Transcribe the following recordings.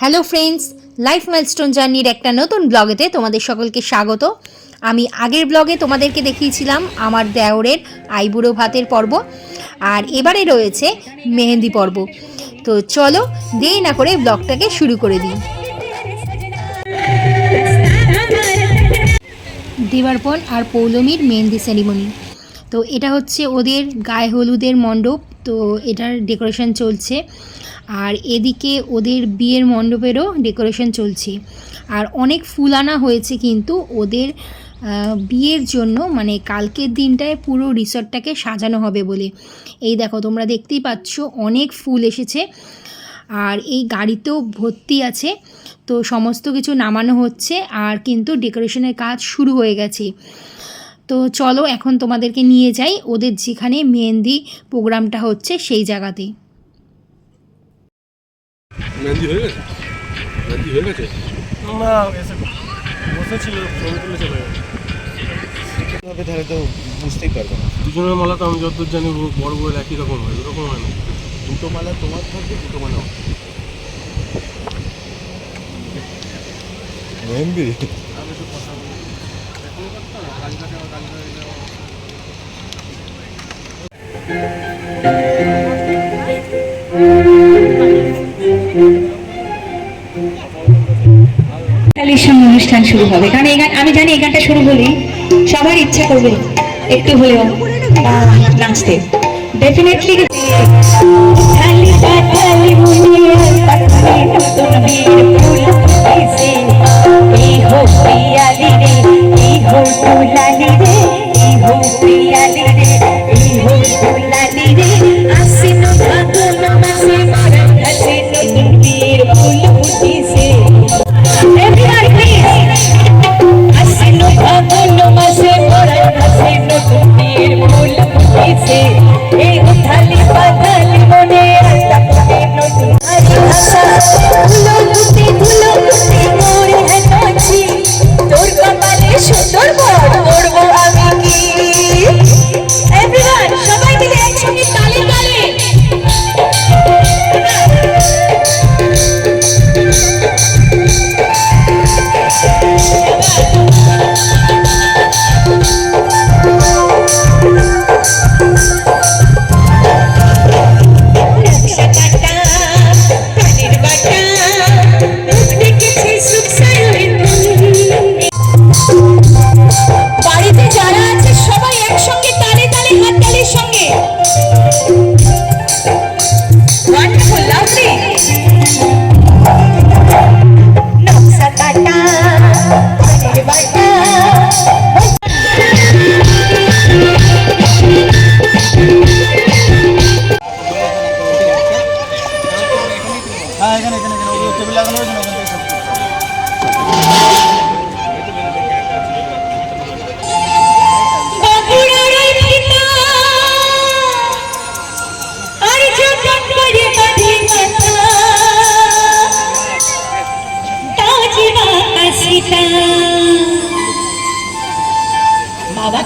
Hello friend's life milestone জার্নির একটা নতুন ব্লগেতে তোমাদের সকলকে স্বাগত। আমি আগের ব্লগে তোমাদেরকে দেখিয়েছিলাম আমার দেওরের আইবুড়ো ভাতের পর্ব, আর এবারে রয়েছে মেহেন্দি পর্ব। তো চলো দেরি না করে ব্লগটাকে শুরু করে দিই। দেবার্পণ আর পৌলমীর মেহেন্দি সেরিমনি তো এটা হচ্ছে ওদের গায়ে হলুদের মণ্ডপ, তো এটার ডেকোরেশন চলছে। আর এদিকে ওদের বিয়ের মণ্ডপেরও ডেকোরেশন চলছে। আর অনেক ফুল আনা হয়েছে কিন্তু ওদের বিয়ের জন্য মানে কালকের দিনটায় পুরো রিসর্টটাকে সাজানো হবে বলে। এই দেখো, তোমরা দেখতেই পাচ্ছ অনেক ফুল এসেছে। আর এই গাড়িতেও ভর্তি আছে। তো সমস্ত কিছু নামানো হচ্ছে আর কিন্তু ডেকোরেশনের কাজ শুরু হয়ে গেছে। তো চলো, এখন তোমাদেরকে নিয়ে যাই। ওদের যেখানে মেহেন্দি প্রোগ্রামটা হচ্ছে সেই জায়গাতে। মেহেন্দি হয়ে গেছে মেহেন্দি হয়ে গেছে না এসে বসেছিল ছবি তুলে চলে গেছে তাহলে তো বুঝতেই পারবে না দুজনের মালা তো আমি যতদূর জানি বড় বড় একই রকম হয় এরকম হয় না দুটো মালা তোমার থাকবে দুটো মালা। মেহেন্দি তালির সঙ্গে অনুষ্ঠান শুরু হবে। কারণ এই গান আমি জানি এই গানটা শুরু হলেই সবার ইচ্ছা করবে একটু হলেও নাচতে। ডেফিনেটলি ইহো পিয়ালি রে, ইহো পিয়ালি রে, ইহো Everybody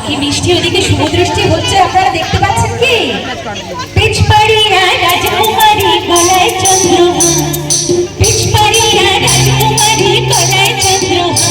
কি মিষ্টি ওদিকে শুভদৃষ্টি হচ্ছে আপনারা দেখতে পাচ্ছেন কি? পিচপাড়িয়া রাজকুমারী গলায় চন্দ্রমা। পিচপাড়িয়া রাজকুমারী গলায় চন্দ্রমা।